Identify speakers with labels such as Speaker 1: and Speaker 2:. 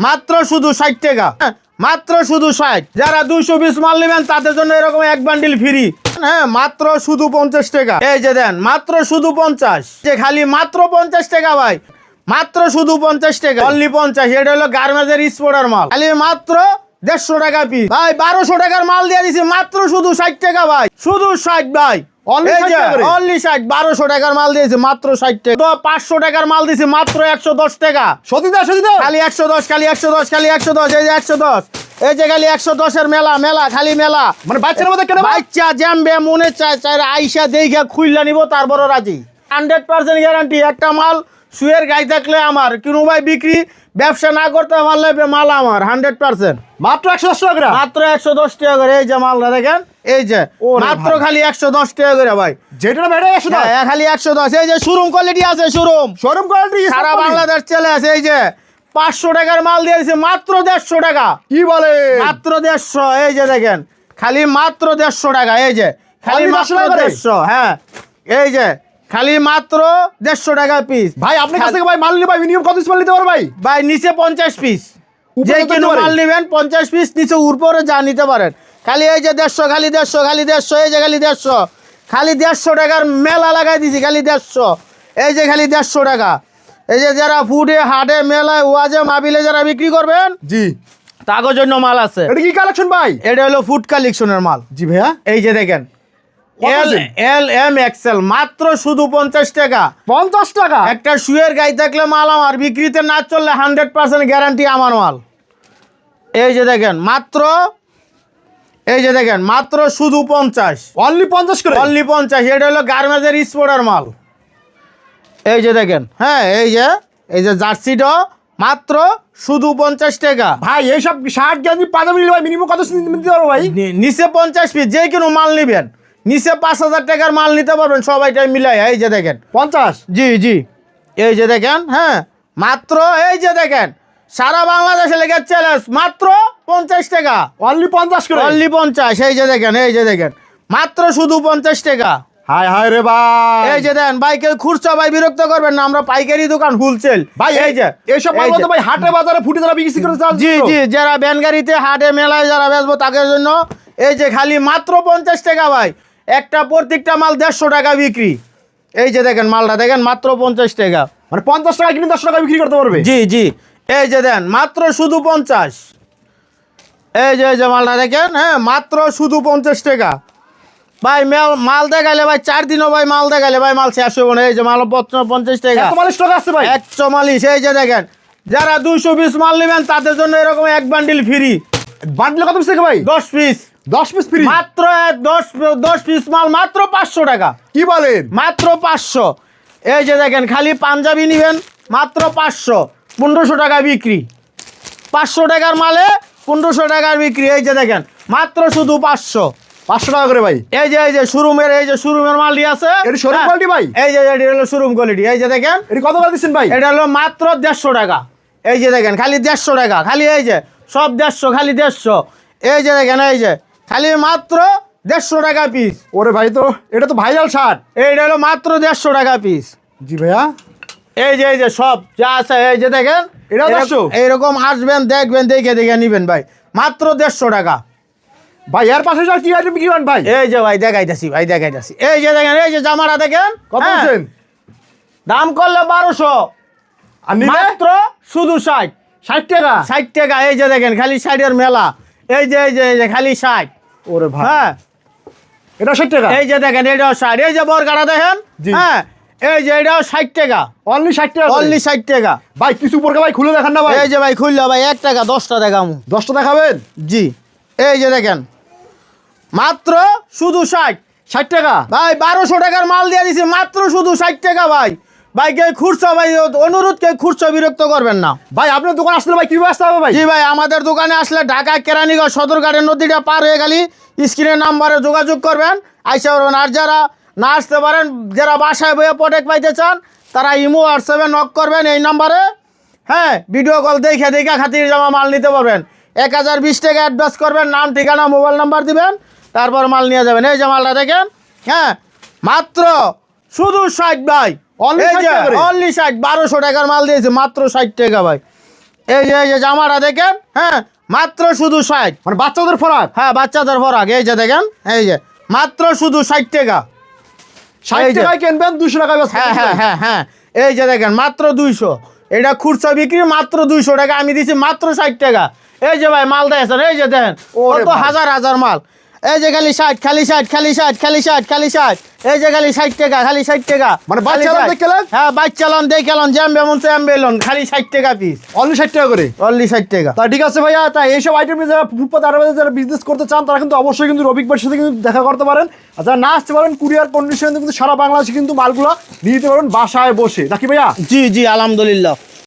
Speaker 1: মাত্র শুধু ষাট টাকা। হ্যাঁ, মাত্র শুধু ষাট। যারা দুইশো বিশ মাল নেবেন তাদের জন্য এরকম এক বান্ডিল ফ্রি হ্যাঁ মাত্র শুধু পঞ্চাশ টাকা। এই যে দেন মাত্র শুধু পঞ্চাশ। যে খালি মাত্র পঞ্চাশ টাকা ভাই। মাত্র শুধু পঞ্চাশ টাকা। অনলি পঞ্চাশ। এটা হলো গার্মেজের স্পোর্টার মাল। খালি মাত্র দেড়শো টাকা পিস ভাই বারোশো টাকার মাল দিয়ে দিছি মাত্র শুধু ষাট টাকা ভাই। শুধু ষাট ভাই।
Speaker 2: Only 60
Speaker 1: অনলি ষাট বারোশো টাকার মাল দিয়েছে মাত্র ষাট টাকা। পাঁচশো টাকার মাল দিয়েছে মাত্র একশো দশ টাকা।
Speaker 2: সতীদা সতীদা
Speaker 1: খালি একশো দশ খালি একশো দশ খালি একশো দশ এই যে একশো দশ। এই যে খালি একশো দশের মেলা মেলা খালি মেলা।
Speaker 2: মানে বাচ্চার মধ্যে কেন ভাই
Speaker 1: বাচ্চা জ্যামবে মনে চায় চায় আইসা দেখে খুললা নিব তারপর রাজি। হান্ড্রেড পার্সেন্ট গ্যারান্টি একটা মাল শুয়ের গাই থাকলে আমার কোনো ভাই বিক্রি ব্যবসা না করতে পারলে মাল আমার হান্ড্রেড পার্সেন্ট
Speaker 2: মাত্র একশো দশ টাকা
Speaker 1: মাত্র একশো দশ টাকা করে এই যে মালটা দেখেন এই যে মাত্র খালি একশো দশ টাকা করে ভাই।
Speaker 2: যেটা বেড়ে একশো দশ?
Speaker 1: হ্যাঁ, খালি একশো দশ। এই যে শোরুম কোয়ালিটি আছে শোরুম
Speaker 2: শোরুম কোয়ালিটি
Speaker 1: সারা বাংলাদেশ চলে আছে এই যে পাঁচশো টাকার মাল দিয়েছে মাত্র দেড়শো টাকা।
Speaker 2: কি বলে?
Speaker 1: মাত্র দেড়শো এই যে দেখেন খালি মাত্র দেড়শো টাকা এই যে খালি মাত্র
Speaker 2: 150 টাকা করে?
Speaker 1: দেড়শো হ্যাঁ এই যে খালি মাত্র দেড়শো টাকা পিস
Speaker 2: ভাই আপনার কাছ থেকে ভাই মাল নিলে ভাই মিনিমাম কত পিস মাল নিতে পারো ভাই?
Speaker 1: ভাই নিচে পঞ্চাশ পিস যে কোনো মাল নেবেন পঞ্চাশ পিস নিচে উপরে যা নিতে পারেন। খালি এই যে দেড়শো খালি দেড়শো খালি দেড়শো এই যে খালি দেড়শো। খালি দেড়শো টাকার মেলা লাগাই দিছি খালি দেড়শো। এই যে খালি দেড়শো টাকা। এই যে যারা ফুডে হাটে মেলায় ওয়াজে মাবিলে যারা বিক্রি করবেন
Speaker 2: জি।
Speaker 1: তাগর জন্য মাল আছে।
Speaker 2: এটা কি কালেকশন ভাই?
Speaker 1: এটা হলো ফুড কালেকশনের মাল।
Speaker 2: জি ভাইয়া।
Speaker 1: এই যে দেখেন এল এল এম এক্সেল মাত্র শুধু পঞ্চাশ টাকা।
Speaker 2: পঞ্চাশ টাকা?
Speaker 1: একটা শুয়ের গাই থাকলে মাল আমার বিক্রিতে না চললে হান্ড্রেড পার্সেন্ট গ্যারান্টি আমার মাল। এই যে দেখেন মাত্র এই যে দেখেন মাত্র শুধু পঞ্চাশ।
Speaker 2: অনলি পঞ্চাশ করে?
Speaker 1: অনলি পঞ্চাশ এটা হলো গার্মেজের স্পোর্টার মাল। এই যে দেখেন হ্যাঁ এই যে এই যে জার্সিটা মাত্র শুধু পঞ্চাশ টাকা।
Speaker 2: ভাই এইসব শার্ট গেঞ্জি পাঞ্জাবি নিলে ভাই মিনিমাম কত নিতে পারব ভাই?
Speaker 1: নিচে পঞ্চাশ পিস যে কোনো মাল নেবেন। নিচে পাঁচ হাজার টাকার মাল নিতে পারবেন সবাইটাই মিলাই। এই যে দেখেন।
Speaker 2: পঞ্চাশ?
Speaker 1: জি জি। এই যে দেখেন হ্যাঁ। মাত্র এই যে দেখেন সারা বাংলাদেশে লেগে চ্যালেঞ্জ মাত্র পঞ্চাশ টাকা।
Speaker 2: অনলি পঞ্চাশ করে?
Speaker 1: অনলি পঞ্চাশ এই যে দেখেন এই যে দেখেন। মাত্র শুধু পঞ্চাশ টাকা।
Speaker 2: হাই হাই রে ভাই।
Speaker 1: এই যে দেন ভাই কেউ খুচরা ভাই বিরক্ত করবেন না আমরা পাইকারি দোকান হোলসেল
Speaker 2: ভাই
Speaker 1: এই যে
Speaker 2: এইসব মাল তো ভাই হাটে বাজারে ফুটে যারা বিক্রি করে
Speaker 1: জি জি যারা ব্যান গাড়িতে হাটে মেলায় যারা বেচবো তাদের জন্য এই যে খালি মাত্র পঞ্চাশ টাকা ভাই। একটা প্রত্যেকটা মাল দেড়শো টাকা বিক্রি। এই যে দেখেন মালটা দেখেন মাত্র পঞ্চাশ টাকা।
Speaker 2: মানে পঞ্চাশ টাকা কিনে দশ টাকা বিক্রি করতে পারবে?
Speaker 1: জি জি। এই যে দেন মাত্র শুধু পঞ্চাশ। এই যে এই যে মালটা দেখেন হ্যাঁ মাত্র শুধু পঞ্চাশ টাকা। ভাই মাল মাল দেখালে ভাই চার দিনও ভাই মাল দেখালে ভাই মাল শেষ হবে না। এই যে মাল পঞ্চাশ টাকা।
Speaker 2: মালিশ টাকা আসছে ভাই।
Speaker 1: একশো মালিশ এই যে দেখেন। যারা দুইশো পিস মাল নেবেন তাদের জন্য এরকম এক বান্ডিল ফ্রি
Speaker 2: বান্ডিল কত পিস থেকে ভাই?
Speaker 1: দশ পিস
Speaker 2: দশ পিস ফ্রি
Speaker 1: মাত্র দশ দশ পিস মাল মাত্র পাঁচশো টাকা।
Speaker 2: কি বলেন?
Speaker 1: মাত্র পাঁচশো। এই যে দেখেন খালি পাঞ্জাবি নেবেন মাত্র পাঁচশো। পনেরোশো টাকা বিক্রি। পাঁচশো টাকার মালে পনেরোশো টাকার বিক্রি। এই যে দেখেন মাত্র শুধু পাঁচশো।
Speaker 2: পাঁচশো টাকা করে ভাই।
Speaker 1: এই যে এই যে শোরুমের এই যে শোরুমের মালটি আছে।
Speaker 2: এটা showroom
Speaker 1: হ্যাঁ।
Speaker 2: ভাই?
Speaker 1: এই যে এটি হলো শোরুম কোয়ালিটি এই যে দেখেন
Speaker 2: এটা কত করে দিচ্ছেন ভাই?
Speaker 1: এটা হলো মাত্র দেড়শো টাকা। এই যে দেখেন খালি দেড়শো টাকা। খালি এই যে সব দেড়শো খালি দেড়শো। এই যে দেখেন এই যে খালি মাত্র দেড়শো টাকা পিস
Speaker 2: ওরে ভাই তো এটা তো ভাইরাল শার্ট
Speaker 1: এইটা হলো মাত্র দেড়শো টাকা পিস
Speaker 2: জি ভাইয়া।
Speaker 1: এই যে এই যে সব যা আছে এই যে দেখেন এরক-
Speaker 2: 150?
Speaker 1: এইরকম আসবেন দেখবেন দেখে দেখে নিবেন ভাই। মাত্র দেড়শো টাকা।
Speaker 2: ভাই এর পাশে আর কি আইটেম বিক্রি ভাই।
Speaker 1: এই যে ভাই দেখাইতেছি ভাই দেখাইতেছি। এই যে দেখেন এই যে জামাটা দেখেন
Speaker 2: কত
Speaker 1: হ্যাঁ,
Speaker 2: বলছেন?
Speaker 1: দাম করলে বারোশো। মাত্র শুধু ষাট।
Speaker 2: ষাট টাকা?
Speaker 1: ষাট টাকা এই যে দেখেন খালি ষাটের মেলা। এই যে এই যে এই যে খালি ষাট।
Speaker 2: ওরে ভাই।
Speaker 1: হ্যাঁ।
Speaker 2: এটা ষাট টাকা।
Speaker 1: এই যে দেখেন এটাও ষাট। এই যে বরকাটা দেখেন?
Speaker 2: জি।
Speaker 1: হ্যাঁ। এই যে এটাও ষাট টাকা।
Speaker 2: অনলি ষাট টাকা
Speaker 1: অনলি ষাট টাকা।
Speaker 2: ভাই কিছু উপরকে ভাই খুলে দেখান না ভাই।
Speaker 1: এই যে ভাই খুললো ভাই এক টাকা দশটা টাকা মু
Speaker 2: দশটা দেখাবেন?
Speaker 1: জি। এই যে দেখেন মাত্র শুধু ষাট।
Speaker 2: ষাট টাকা?
Speaker 1: ভাই বারোশো টাকার মাল দিয়ে দিছি মাত্র শুধু ষাট টাকা ভাই। ভাই কে খুঁড়ছো ভাই অনুরোধ কে খুঁড়ছো বিরক্ত করবেন না।
Speaker 2: ভাই আপনার দোকান আসলে ভাই কীভাবে আসতে হবে ভাই?
Speaker 1: জি ভাই আমাদের দোকানে আসলে ঢাকা কেরানীগঞ্জ সদরঘাটের নদীটা পার হয়ে গেলি স্ক্রিনের নাম্বারে যোগাযোগ করবেন। আইসা আর যারা না আসতে পারেন যারা বাসায় বইয়ে প্রোটেক্ট পাইতে চান তারা ইমো হোয়াটসঅ্যাপে নক করবেন এই নাম্বারে। হ্যাঁ ভিডিও কল দেখে দেখে খাতির জামা মাল নিতে পারবেন। এক হাজার বিশ টাকা অ্যাডভান্স করবেন নাম ঠিকানা মোবাইল নাম্বার দিবেন তারপর মাল নিয়ে যাবেন। এই যে মালটা দেখেন হ্যাঁ মাত্র শুধু ষাট ভাই।
Speaker 2: Only 60 টাকা করে?
Speaker 1: অনলি ষাট বারোশো টাকার মাল দিয়েছে মাত্র ষাট টাকা ভাই। এই যে এই যে জামাটা দেখেন হ্যাঁ মাত্র শুধু ষাট।
Speaker 2: মানে বাচ্চাদের ফরাক?
Speaker 1: হ্যাঁ বাচ্চাদের ফরাক। এই যে দেখেন এই যে মাত্র শুধু ষাট টাকা।
Speaker 2: ষাট। টাকায় কিনবেন দুশো বেচবেন।
Speaker 1: হ্যাঁ হ্যাঁ হ্যাঁ হ্যাঁ। এই যে দেখেন মাত্র দুইশো। এটা খুচরা বিক্রি মাত্র দুইশো টাকা। আমি দিছি মাত্র ষাট টাকা। এই যে ভাই মাল দেখেন এই যে দেখেন ও
Speaker 2: ভাই।
Speaker 1: হাজার হাজার মাল। এই যে খালি ষাট খালি ষাট খালি ষাট খালি ষাট খালি ষাট। এই যে খালি ষাট টাকা খালি ষাট টাকা।
Speaker 2: মানে
Speaker 1: খালি
Speaker 2: বাচ্চারা
Speaker 1: 60
Speaker 2: দেখলেন?
Speaker 1: হ্যাঁ বাচ্চালন দেখেলন জ্যাম্বে মন চ্যাম্বে লন খালি ষাট টাকা পিস
Speaker 2: অনলি ষাট টাকা করে?
Speaker 1: অনলি ষাট টাকা।
Speaker 2: তা ঠিক আছে ভাইয়া তা এইসব আইটেম যারা ফুটপাত আড়ে যারা বিজনেস করতে চান তারা কিন্তু অবশ্যই কিন্তু রবিক ভাইয়ের সাথে কিন্তু দেখা করতে পারেন। আর যারা না আসতে পারেন কুরিয়ার কন্ডিশনে কিন্তু সারা বাংলাদেশে কিন্তু মালগুলো নিয়ে যেতে পারবেন বাসায় বসে। নাকি ভাইয়া?
Speaker 1: জি জি আলহামদুলিল্লাহ।